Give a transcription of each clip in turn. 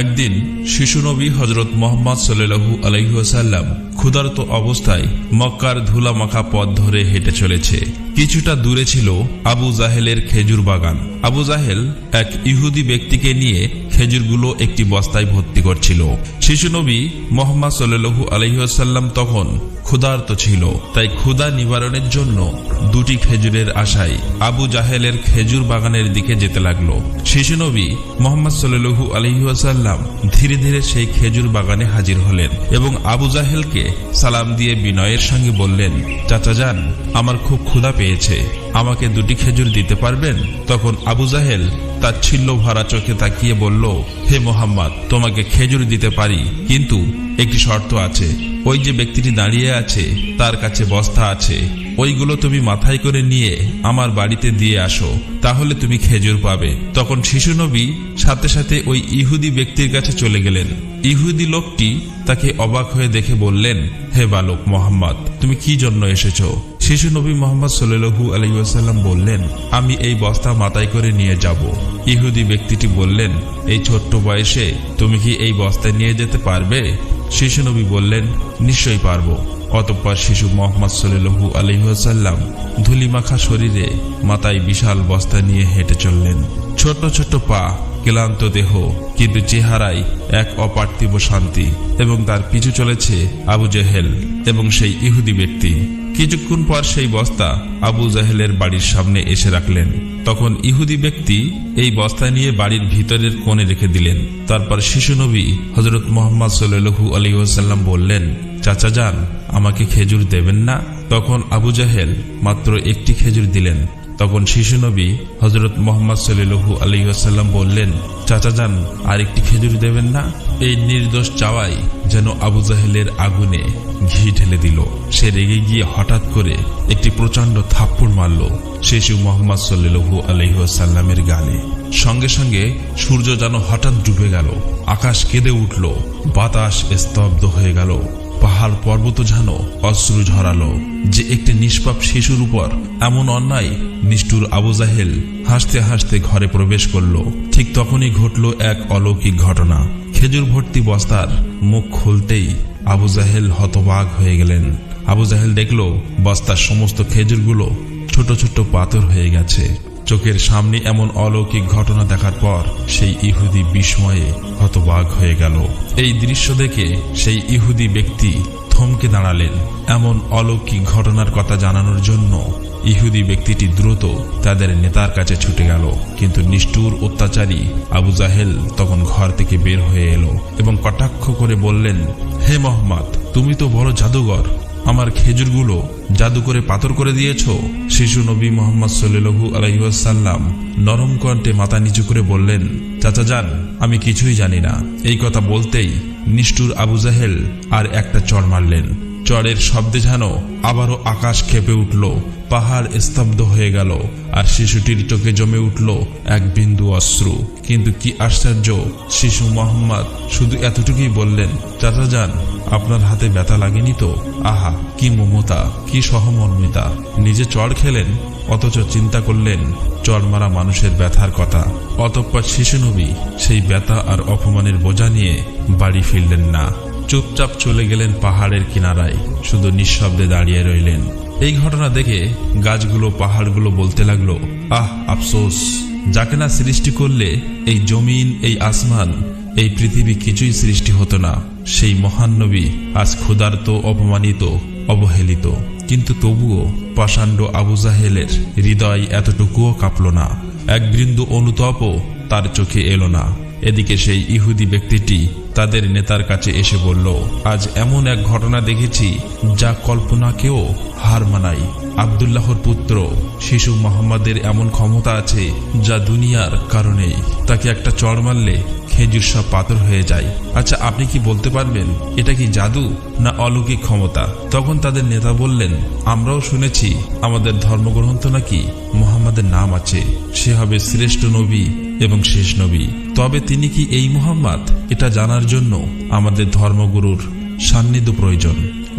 একদিন শিশুনবী হজরত মোহাম্মদ সাল্লু আলহিহাসাল্লাম ক্ষুধার্ত অবস্থায় মক্কার ধুলা মাখা পথ ধরে হেঁটে চলেছে। কিছুটা দূরে ছিল আবু জাহেলের খেজুর বাগান। আবু জাহেল এক ইহুদি ব্যক্তিকে নিয়ে খেজুরগুলো একটি বস্তায় ভর্তি করছিল। শিশুনবী মোহাম্মদ সাল্লু আলহিহাসাল্লাম তখন ক্ষুধার্ত ছিল। তাই ক্ষুধা নিবারণের জন্য দুটি খেজুরের আশায় আবু জাহেলের খেজুর বাগানের দিকে যেতে লাগল। শিশু নবী মোহাম্মদ সাল্লু আলহিহাসাল্লাম ধীরে ধীরে সেই খেজুর বাগানে হাজির হলেন এবং আবু জাহেলকে সালাম দিয়ে বিনয়ের সঙ্গে বললেন, চাচা যান, আমার খুব ক্ষুধা পেয়েছে। আমাকে দুটি খেজুর দিতে পারবেন? তখন আবু জাহেল তার ছিল্ল ভরা চোখে তাকিয়ে বলল, হে মোহাম্মদ, তোমাকে খেজুর দিতে পারি, কিন্তু একটি শর্ত আছে। ওই যে ব্যক্তিটি দাঁড়িয়ে আছে, তার কাছে বস্তা আছে। ওইগুলো তুমি মাথায় করে নিয়ে আমার বাড়িতে দিয়ে আসো, তাহলে তুমি খেজুর পাবে। তখন শিশু নবী সাথে সাথে ওই ইহুদি ব্যক্তির কাছে চলে গেলেন। ইহুদি লোকটি তাকে অবাক হয়ে দেখে বললেন, হে বালক মোহাম্মদ, তুমি কি জন্য এসেছ? শিশু নবী মোহাম্মদ সাল্লু আলাইসাল্লাম বললেন, আমি এই বস্তা মাথায় করে নিয়ে যাব। ইহুদি ব্যক্তিটি বললেন, এই ছোট্ট বয়সে তুমি কি এই বস্তা নিয়ে যেতে পারবে? শিশু নবী বললেন, নিশ্চয়ই পারব। অতঃপর শিশু মোহাম্মদ সাল্লু আলহিহাসাল্লাম ধুলিমাখা শরীরে মাথায় বিশাল বস্তা নিয়ে হেঁটে চললেন। ছোট ছোট পা, ক্লান্ত দেহ, কিন্তু চেহারায় এক অপার্থিব শান্তি এবং তার পিছু চলেছে আবু জেহেল এবং সেই ইহুদি ব্যক্তি। কিছুক্ষণ পর সেই বস্তা আবু জাহেলের বাড়ির সামনে এসে রাখলেন। তখন ইহুদি ব্যক্তি এই বস্তা নিয়ে বাড়ির ভিতরের কোণে রেখে দিলেন। তারপর শিশু নবী হজরত মোহাম্মদ সোল্লু আলী ওসাল্লাম বললেন, চাচা যান, আমাকে খেজুর দেবেন না? তখন আবু জাহেল মাত্র একটি খেজুর দিলেন। তখন শিশু নবী হজরত মোহাম্মদ সাল্লু আসাল্লাম বললেন, চাচা যান আর একটি খেজুর দেবেন না? এই নির্দোষ চাওয়াই যেন আবু জাহেলের আগুনে ঘি ঢেলে দিল। সে রেগে গিয়ে হঠাৎ করে একটি প্রচণ্ড থাপ্পড় মারল শিশু মোহাম্মদ সাল্লু আলহিহাসাল্লামের গালে। সঙ্গে সঙ্গে সূর্য যেন হঠাৎ ডুবে গেল, আকাশ কেঁদে উঠল, বাতাস স্তব্ধ হয়ে গেল। পাহাড় পর্বত যেন অশ্রু ঝরালো। যে একটি নিষ্পাপ শিশুর উপর এমন অন্যায়, নিষ্ঠুর আবু জাহেল হাসতে হাসতে ঘরে প্রবেশ করল। ঠিক তখনই ঘটল এক অলৌকিক ঘটনা। খেজুর ভর্তি বস্তার মুখ খুলতেই আবু জাহেল হতবাগ হয়ে গেলেন। আবু জাহেল দেখল, বস্তার সমস্ত খেজুরগুলো ছোট ছোট পাথর হয়ে গেছে। চোখের সামনে এমন অলৌকিক ঘটনা দেখার পর সেই ইহুদি বিস্ময়ে হতবাগ হয়ে গেল। এই দৃশ্য দেখে সেই ইহুদি ব্যক্তি থমকে দাঁড়ালেন। এমন অলৌকিক ঘটনার কথা জানানোর জন্য ইহুদি ব্যক্তিটি দ্রুত তাদের নেতার কাছে ছুটে গেল। কিন্তু নিষ্ঠুর অত্যাচারী আবু জাহেল তখন ঘর থেকে বের হয়ে এলো এবং কটাক্ষ করে বললেন, হে মোহাম্মদ, তুমি তো বড় জাদুঘর। আমার খেজুরগুলো জাদু করে পাথর করে দিয়েছ? শিশু নবী মোহাম্মদ সাল্লু আলহিসাল্লাম নরম কণ্ঠে মাথা নিচু করে বললেন, চাচা যান, আমি কিছুই জানি না। এই কথা বলতেই নিষ্ঠুর আবু জাহেল আর একটা চড় মারলেন। চড়ের শব্দে যেন আবারও আকাশ খেপে উঠল, পাহাড় স্তব্ধ হয়ে গেল, আর শিশুটির চোখে জমে উঠল এক বিন্দু অশ্রু। কিন্তু কি আশ্চর্য, শিশু মোহাম্মদ শুধু এতটুকুই বললেন, চাচা যান আপনার হাতে ব্যথা লাগেনি তো? আহা, কি মমতা, কি সহমর্মিতা। নিজে চড় খেলেন, অথচ চিন্তা করলেন, চড় মারা মানুষের ব্যথার কথা। অতঃপর শিশু নবী সেই ব্যথা আর অপমানের বোঝা নিয়ে বাড়ি ফিরলেন না। চুপচাপ চলে গেলেন পাহাড়ের কিনারায়, শুধু নিঃশব্দে দাঁড়িয়ে রইলেন। এই ঘটনা দেখে গাছগুলো, পাহাড়গুলো বলতে লাগল, আহ, আফসোস। যাকে না সৃষ্টি করলে এই জমিন, এই আসমান, এই পৃথিবী কিছুই সৃষ্টি হতো না। সেই মহান নবী আজ ক্ষুধার্ত, অপমানিত, অবহেলিত। কিন্তু তবুও পাষাণ্ড আবু জাহেলের হৃদয় এতটুকুও কাঁপল না। এক বৃন্দ অনুতাপও তার চোখে এলো না। এদিকে সেই ইহুদি ব্যক্তিটি তাদের নেতার কাছে এসে বলল, আজ এমন এক ঘটনা দেখেছি যা কল্পনাকেও হার মানাই আবদুল্লাহর পুত্র, শিশু মোহাম্মদের এমন ক্ষমতা আছে যা দুনিয়ার কারণেই। তাকে একটা চড় মারলে খেজুর সব পাথর হয়ে যায়। আচ্ছা আপনি কি বলতে পারবেন, এটা কি জাদু না অলৌকিক ক্ষমতা? তখন তাদের নেতা বললেন, আমরাও শুনেছি, আমাদের ধর্মগ্রন্থ নাকি মোহাম্মদের নাম আছে। সে হবে শ্রেষ্ঠ নবী এবং শেষ নবী। তবে তিনি কি এই মোহাম্মদ? এটা জানার জন্য আমাদের ধর্মগুরুর সান্নিধ্য প্রয়োজন।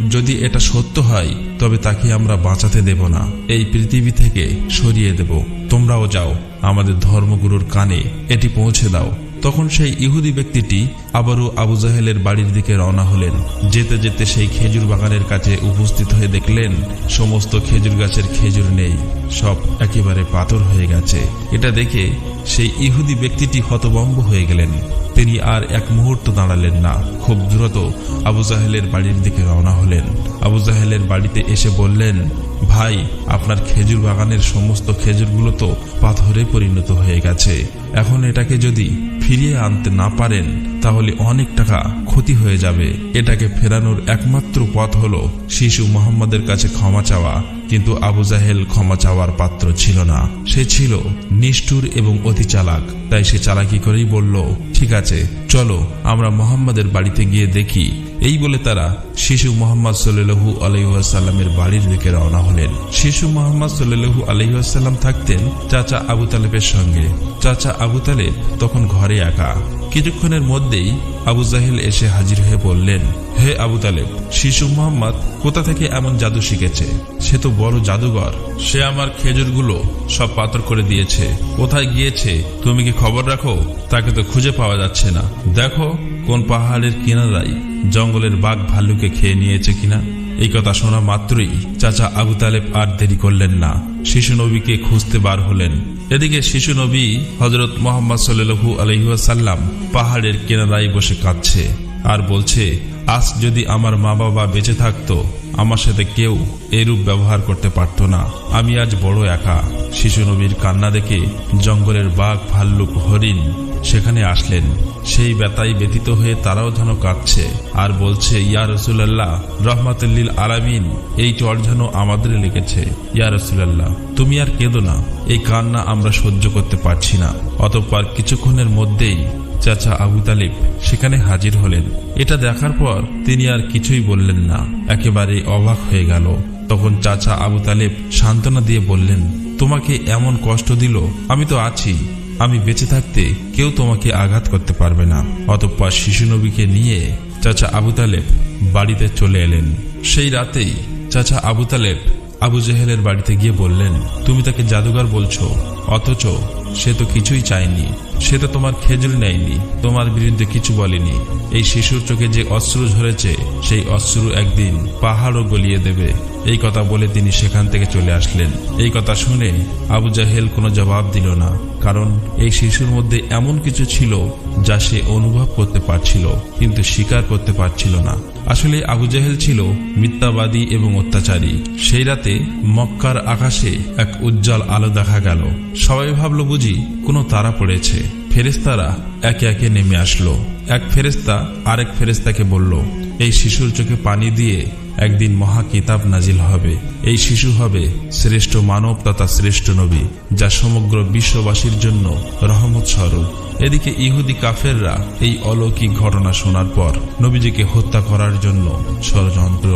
যদি এটা সত্য হয়, তবে তাকে আমরা বাঁচাতে দেব না। এই পৃথিবী থেকে সরিয়ে দেব। তোমরাও যাও, আমাদের ধর্মগুরুর কানে এটি পৌঁছে দাও। তখন সেই ইহুদি ব্যক্তিটি আবারও আবু জাহেলের বাড়ির দিকে রওনা হলেন। যেতে যেতে সেই খেজুর বাগানের কাছে উপস্থিত হয়ে দেখলেন, সমস্ত খেজুর গাছের খেজুর নেই, সব একেবারে পাথর হয়ে গেছে। এটা দেখে সেই ইহুদি ব্যক্তিটি হতভম্ব হয়ে গেলেন। তিনি আর এক মুহূর্ত দাঁড়ালেন না। খুব দ্রুত আবু জাহেলের বাড়ির দিকে রওনা হলেন। আবু জাহেলের বাড়িতে এসে বললেন ভাই, আপনার খেজুর বাগানের সমস্ত খেজুরগুলো তো পাথরে পরিণত হয়ে গেছে। এখন এটাকে যদি ফিরিয়ে আনতে না পারেন, তাহলে অনেক টাকা ক্ষতি হয়ে যাবে। এটাকে ফেরানোর একমাত্র পথ হলো শিশু মোহাম্মদের কাছে ক্ষমা চাওয়া। কিন্তু আবু জাহেল ক্ষমা চাওয়ার পাত্র ছিল না। সে ছিল নিষ্ঠুর এবং অতি চালাক তাই সে চালাকি করেই বলল, ঠিক আছে, চলো, আমরা মোহাম্মদের বাড়িতে গিয়ে দেখি। এই বলে তারা শিশু মোহাম্মদ সাল্লু আলহিহাসাল্লামের বাড়ির দিকে রওনা হলেন। শিশু মোহাম্মদ সাল্লু আলহিহাসাল্লাম থাকতেন চাচা আবু তালেবের সঙ্গে। চাচা আবু তালেব তখন ঘরে একা। কিছুক্ষণের মধ্যেই আবু জাহেল এসে হাজির হয়ে বললেন, হে আবু তালেব, শিশু মোহাম্মদ কোথা থেকে এমন জাদু শিখেছে? সে তো বড় জাদুঘর। সে আমার খেজুরগুলো সব পাথর করে দিয়েছে। কোথায় গিয়েছে, তুমি কি খবর রাখো? তাকে তো খুঁজে পাওয়া যাচ্ছে না। দেখো, কোন পাহাড়ের কিনারায় জঙ্গলের বাঘ ভাল্লুকে খেয়ে নিয়েছে কিনা? এই কথা শোনা মাত্রই চাচা আবু তালেব আর দেরি করলেন না। শিশু নবীকে খুঁজতে বার হলেন। এদিকে শিশু নবী হজরত মোহাম্মদ সাল্লু আলহিহাসাল্লাম পাহাড়ের কিনারায় বসে কাঁদছে আর বলছে, আজ যদি আমার মা বাবা বেঁচে থাকতো, আমার সাথে কেউ এরূপ ব্যবহার করতে পারত না। আমি আজ বড় একা। শিশু নবীর কান্না দেখে জঙ্গলের বাঘ ভাল্লুক হরিণ সেখানে আসলেন। সেই ব্যথায় ব্যতীত হয়ে তারাও যেন কাঁদছে আর বলছে, ইয়া রসুল্লাহ রহমাতুল্লিল আলামিন, এই চর যেন আমাদের লেগেছে। ইয়া রসুল্লাহ তুমি আর কেঁদো না, এই কান্না আমরা সহ্য করতে পারছি না। অতঃপর কিছুক্ষণের মধ্যেই চাচা আবু তালিব সেখানে হাজির হলেন। এটা দেখার পর তিনি আর কিছুই বললেন না। একেবারে অবাক হয়ে গেল। তখন চাচা আবু তালেব সান্ত্বনা দিয়ে বললেন, তোমাকে এমন কষ্ট দিল, আমি তো আছি। আমি বেঁচে থাকতে কেউ তোমাকে আঘাত করতে পারবে না। অতঃপর শিশু নবীকে নিয়ে চাচা আবু তালেব বাড়িতে চলে এলেন। সেই রাতেই চাচা আবু তালেব আবু জেহেলের বাড়িতে গিয়ে বললেন, তুমি তাকে জাদুঘর বলছো, অথচ সে তো কিছুই চায়নি। সে তো তোমার খেজুর নেয়নি, তোমার বিরুদ্ধে কিছু বলেনি। এই শিশুর চোখে যে অশ্রু ঝরেছে, সেই অশ্রু একদিন পাহাড়ও গলিয়ে দেবে। এই কথা বলে তিনি সেখান থেকে চলে আসলেন। এই কথা শুনে আবু জাহেল কোনো জবাব দিল না, কারণ এই শিশুর মধ্যে এমন কিছু ছিল যা সে অনুভব করতে পারছিল, কিন্তু স্বীকার করতে পারছিল না। আসলে আবু জাহেল ছিল মিথ্যাবাদী এবং অত্যাচারী। সেই রাতে মক্কার আকাশে এক উজ্জ্বল আলো দেখা গেল। সবাই ভাবল বুঝি কোনো তারা পড়েছে। ফেরেস্তারা একে একে নেমে আসলো। এক ফেরেস্তা আরেক ফেরেস্তাকে বলল, এই শিশুর চোখে পানি দিয়ে একদিন মহা কিতাব নাজিল হবে। এই শিশু হবে শ্রেষ্ঠ মানব তথা শ্রেষ্ঠ নবী, যা সমগ্র বিশ্ববাসীর জন্য রহমত স্বরূপ। এদিকে ইহুদি কাফেররা এই অলৌকিক ঘটনা শোনার পর নবীজিকে হত্যা করার জন্য ষড়যন্ত্র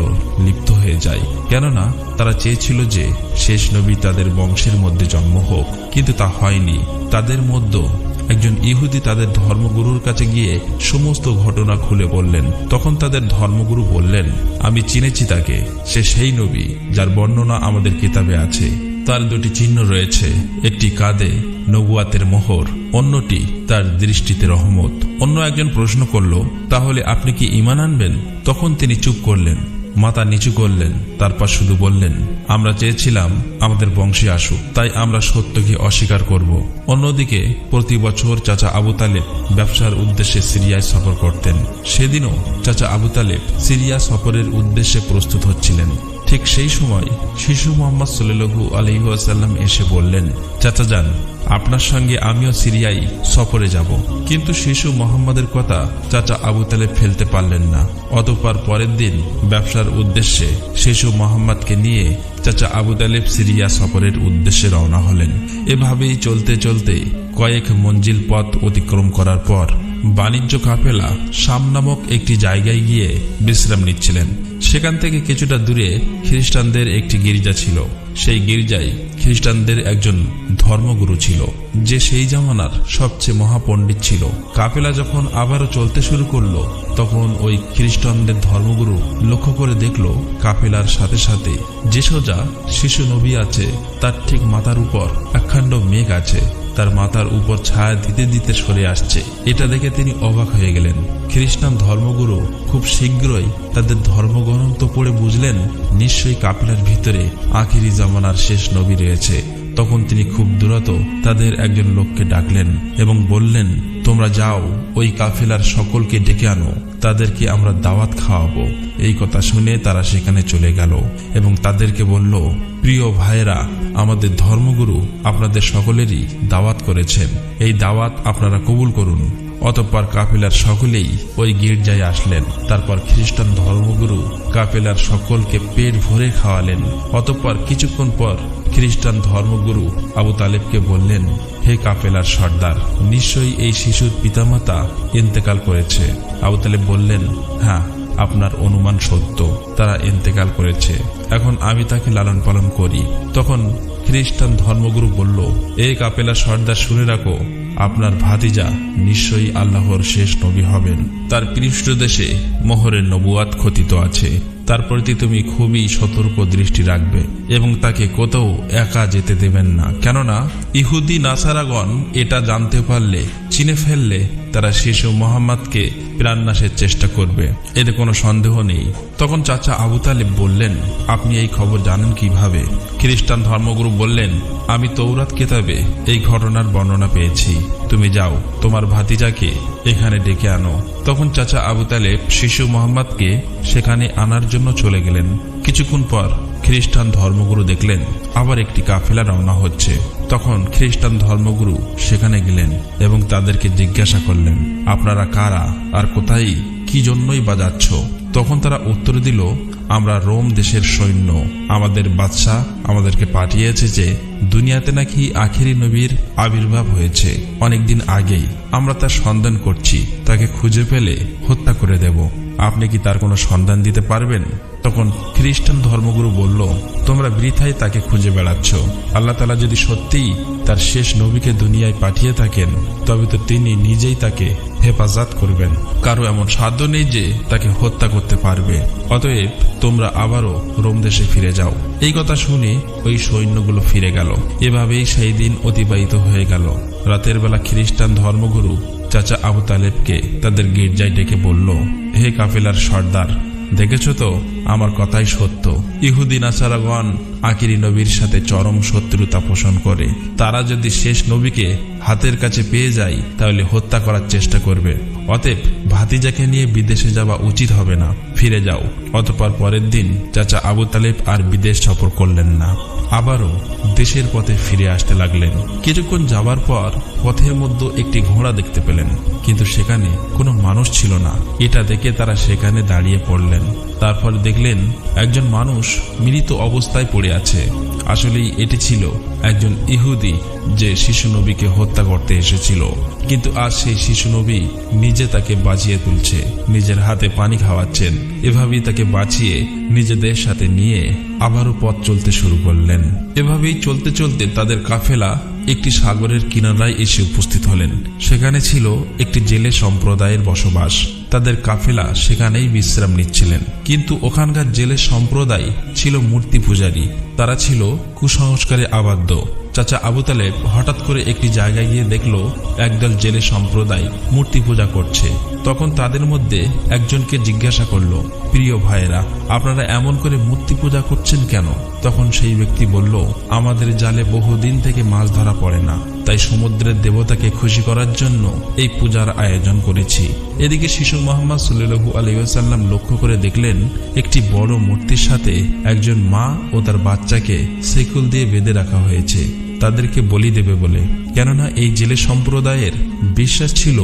লিপ্ত হয়ে যায়। কেননা তারা চেয়েছিল যে শেষ নবী তাদের বংশের মধ্যে জন্ম হোক, কিন্তু তা হয়নি। তাদের মধ্যে একজন ইহুদি তাদের ধর্মগুরুর কাছে গিয়ে সমস্ত ঘটনা খুলে বললেন। তখন তাদের ধর্মগুরু বললেন, আমি চিনেছি তাকে। সে সেই নবী যার বর্ণনা আমাদের কিতাবে আছে। তার দুটি চিহ্ন রয়েছে। একটি কাঁধে নবুয়াতের মোহর, অন্যটি তার দৃষ্টিতে রহমত। অন্য একজন প্রশ্ন করল, তাহলে আপনি কি ইমান আনবেন? তখন তিনি চুপ করলেন। মাথা নিচু করলেন, তারপর শুধু বললেন, আমরা চেয়েছিলাম আমাদের বংশে আসুক, তাই আমরা সত্যকে অস্বীকার করব। অন্যদিকে প্রতি বছর চাচা আবু তালেব ব্যবসার উদ্দেশ্যে সিরিয়ায় সফর করতেন। সেদিনও চাচা আবু তালেব সিরিয়া সফরের উদ্দেশ্যে প্রস্তুত হচ্ছিলেন। ঠিক সেই সময় শিশু মোহাম্মদ সাল্লু আলহিহাসাল্লাম এসে বললেন, চাচা যান, আপনার সঙ্গে আমিও সিরিয়ায় সফরে যাব। কিন্তু শিশু মোহাম্মদের কথা চাচা আবু তালেব ফেলতে পারলেন না। অতপর পরের দিন ব্যবসার উদ্দেশ্যে শিশু মোহাম্মদকে নিয়ে চাচা আবু তালেব সিরিয়া সফরের উদ্দেশ্যে রওনা হলেন। এভাবেই চলতে চলতে কয়েক মঞ্জিল পথ অতিক্রম করার পর বাণিজ্য কাফেলা শাম নামক একটি জায়গায় গিয়ে বিশ্রাম নিচ্ছিলেন। সেখান থেকে কিছুটা দূরে খ্রিস্টানদের একটি গির্জা ছিল। সেই গির্জায় খ্রিস্টানদের একজন ধর্মগুরু ছিল, যে সেই জামানার সবচেয়ে মহাপণ্ডিত ছিল। কাফেলা যখন আবারও চলতে শুরু করল, তখন ওই খ্রিস্টানদের ধর্মগুরু লক্ষ্য করে দেখল, কাফেলার সাথে সাথে যে সোজা শিশু নবী আছে, তার ঠিক মাথার উপর একখাণ্ড মেঘ আছে, তার মাথার উপর ছায়া দিতে দিতে সরে আসছে। এটা দেখে তিনি অবাক হয়ে গেলেন। খ্রিস্টান ধর্মগুরু খুব শীঘ্রই তাদের ধর্মগ্রন্থ পড়ে বুঝলেন, নিশ্চয়ই কাপিলার ভিতরে আখিরি জামানার শেষ নবী রয়েছে। তখন তিনি খুব দূরত তাদের একজন লোককে ডাকলেন এবং বললেন, তোমরা যাও, ওই কাফেলার সকলকে ডেকে আনো, তাদেরকে আমরা দাওয়াত খাওয়াবো। এই কথা শুনে তারা সেখানে চলে গেল এবং তাদেরকে বলল, প্রিয় ভাইরা আমাদের ধর্মগুরু আপনাদের সকলেরই দাওয়াত করেছেন। এই দাওয়াত আপনারা কবুল করুন। অতঃপর কাফেলার সকলেই ওই গির্জায় আসলেন। তারপর খ্রিস্টান ধর্মগুরু কাফেলার সকলকে পেট ভরে খাওয়ালেন। অতঃপর কিছুক্ষণ পর খ্রিস্টান ধর্মগুরু আবু তালেবকে বললেন, হে কাফেলার সর্দার, নিশ্চয়ই এই শিশুর পিতামাতা ইন্তেকাল করেছে। আবু তালেব বললেন হ্যাঁ আপনার অনুমান সত্য, তারা ইন্তেকাল করেছে। এখন আমি তাকে লালন পালন করি। তখন খ্রিস্টান ধর্মগুরু বলল এই কাপেলা সর্দার, শুনে রাখো আপনার ভাতিজা নিশ্চয়ই আল্লাহর শেষ নবী হবেন। তার পৃষ্ঠ দেশে মোহরের নবুয়াত খতিত আছে। তার প্রতি তুমি খুবই সতর্ক দৃষ্টি রাখবে এবং তাকে কোথাও একা যেতে দেবেন না। কেননা ইহুদি নাসারাগণ এটা জানতে পারলে, চিনে ফেললে তারা শিশু মোহাম্মদকে প্রাণনাশের চেষ্টা করবে। এতে কোনো সন্দেহ নেই। তখন চাচা আবু তালেব বললেন, আপনি এই খবর জানেন কীভাবে? খ্রিস্টান ধর্মগুরু বললেন, আমি তৌরাত কেতাবে এই ঘটনার বর্ণনা পেয়েছি। তুমি যাও, তোমার ভাতিজাকে এখানে ডেকে আনো। তখন চাচা আবু তালেব শিশু মোহাম্মদকে সেখানে আনার জন্য চলে গেলেন। কিছুক্ষণ পর খ্রিস্টান ধর্মগুরু দেখলেন, আবার একটি কাফেলা রওনা হচ্ছে। তখন খ্রিস্টান ধর্মগুরু সেখানে গেলেন এবং তাদেরকে জিজ্ঞাসা করলেন, আপনারা কারা? আর কোথায়? কি জন্যই বা যাচ্ছ? তখন তারা উত্তর দিল, আমরা রোম দেশের সৈন্য। আমাদের বাদশাহ আমাদেরকে পাঠিয়েছে যে, দুনিয়াতে নাকি আখেরি নবীর আবির্ভাব হয়েছে। অনেকদিন আগেই আমরা তার সন্ধান করছি, তাকে খুঁজে পেলে হত্যা করে দেব। আপনি কি তার কোনো সন্ধান দিতে পারবেন? তখন খ্রিস্টান ধর্মগুরু বলল, তোমরা বৃথায় তাকে খুঁজে বেড়াচ্ছ। আল্লাহ তালা যদি সত্যিই তার শেষ নবীকে দুনিয়ায় পাঠিয়ে থাকেন, তবে তো তিনি নিজেই তাকে হেফাজত করবেন। কারও এমন সাধ্য নেই যে তাকে হত্যা করতে পারবে। অতএব তোমরা আবারও রোম দেশে ফিরে যাও। এই কথা শুনে ওই সৈন্যগুলো ফিরে গেল। এভাবেই সেই দিন অতিবাহিত হয়ে গেল। রাতের বেলা খ্রিস্টান ধর্মগুরু চাচা আবু তালেবকে তাদের গির্জায় ডেকে বলল হে কাফেলার সর্দার দেখেছ তো? আমার কথাই সত্য। ইহুদি নাসারাগণ আকিরি নবীর সাথে চরম শত্রুতা পোষণ করে। তারা যদি শেষ নবীকে হাতের কাছে পেয়ে যায়, তাহলে হত্যা করার চেষ্টা করবে। অতএব ভাতিজাকে নিয়ে বিদেশে যাওয়া উচিত হবে না। ফিরে যাও। অতপর পরের দিন চাচা আবু তালেব আর বিদেশ সফর করলেন না। আবারও দেশের পথে ফিরে আসতে লাগলেন। কিছুক্ষণ যাবার পর পথের মধ্যে একটি ঘোড়া দেখতে পেলেন। কিন্তু সেখানে কোনো মানুষ ছিল না। এটা দেখে তারা সেখানে দাঁড়িয়ে পড়লেন। তারপর দেখলেন একজন মানুষ মৃত অবস্থায় পড়ে আছে। আসলেই এটি ছিল একজন ইহুদি যে শিশু নবীকে হত্যা করতে এসেছিল। কিন্তু আজ সেই শিশু নবী নিজে তাকে বাঁচিয়ে তুলছে, নিজের হাতে পানি খাওয়াচ্ছেন। এভাবেই তাকে বাঁচিয়ে নিজেদের সাথে নিয়ে আবারও পথ চলতে শুরু করলেন। এভাবেই চলতে চলতে তাদের কাফেলা একটি সাগরের কিনারায় এসে উপস্থিত হলেন। সেখানে ছিল একটি জেলে সম্প্রদায়ের বসবাস। তাদের কাফেলা সেখানেই বিশ্রাম নিচ্ছিলেন। কিন্তু ওখানকার জেলে সম্প্রদায় ছিল মূর্তি পূজারী। তারা ছিল কুসংস্কারে আবদ্ধ। চাচা আবু তালেব হঠাৎ করে একটি জায়গায় গিয়ে দেখল, একদল জেলে সম্প্রদায় মূর্তি পূজা করছে। তখন তাদের মধ্যে একজনকে জিজ্ঞাসা করল, প্রিয় ভাইয়েরা, আপনারা এমন করে মূর্তি পূজা করছেন কেন? তখন সেই ব্যক্তি বলল, আমাদের জালে বহুদিন থেকে মাছ ধরা পড়ে না, তাই সমুদ্রের দেবতাকে খুশি করার জন্য এই পূজার আয়োজন করেছি। এদিকে শিশু মোহাম্মদ সাল্লু আলহাম লক্ষ্য করে দেখলেন, একটি বড় মূর্তির সাথে একজন মা ও তার বাচ্চাকে সেকুল দিয়ে বেঁধে রাখা হয়েছে। তাদেরকে বলি দেবে বলে, কেননা এই জেলে সম্প্রদায়ের বিশ্বাস ছিল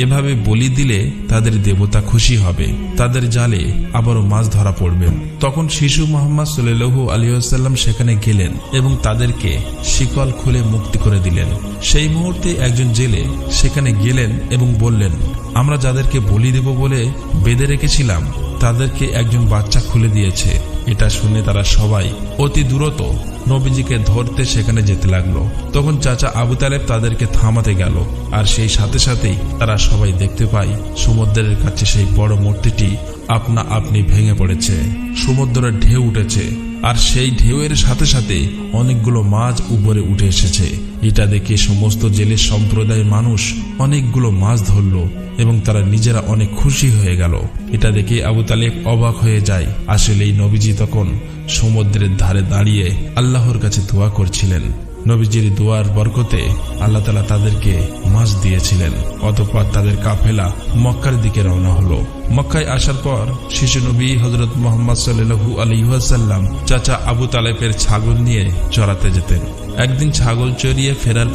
এভাবে বলি দিলে তাদের দেবতা খুশি হবে। তাদের জালে আবারও মাছ ধরা পড়বে। তখন শিশু মোহাম্মদ আলী আলিয়াল্লাম সেখানে গেলেন এবং তাদেরকে শিকল খুলে মুক্তি করে দিলেন। সেই মুহূর্তে একজন জেলে সেখানে গেলেন এবং বললেন, আমরা যাদেরকে বলি দেব বলে বেঁধে রেখেছিলাম তাদেরকে একজন বাচ্চা খুলে দিয়েছে। এটা শুনে তারা সবাই অতি দূরত নবীজিকে ধরতে সেখানে যেতে লাগল। তখন চাচা আবু তালেব তাদেরকে থামাতে গেল। আর সেই সাথে সাথেই তারা সবাই দেখতে পায়, সমুদ্রের কাছে সেই বড় মূর্তিটি আপনা আপনি ভেঙে পড়েছে। সমুদ্রের ঢেউ উঠেছে। আর সেই ঢেউয়ের সাথে সাথে অনেকগুলো মাছ উপরে উঠে এসেছে। এটা দেখে সমস্ত জেলের সম্প্রদায়ের মানুষ অনেকগুলো মাছ ধরল এবং তারা নিজেরা অনেক খুশি হয়ে গেল। এটা দেখে আবু তালেব অবাক হয়ে যায়। আসলে এই নবীজি তখন সমুদ্রের ধারে দাঁড়িয়ে আল্লাহর কাছে দোয়া করছিলেন। নবীজির দুয়ার বরকতে আল্লাহ তালা তাদেরকে মাছ দিয়েছিলেন। অতঃপর তাদের কাফেলা মক্কার দিকে রওনা হলো। মক্কায় আসার পর শিশু নবী হজরত মোহাম্মদ সাল্লু আলহাসাল্লাম চাচা আবু তালেবের ছাগল নিয়ে চড়াতে যেতেন। একদিন ছাগল চড়িয়ে ফেরার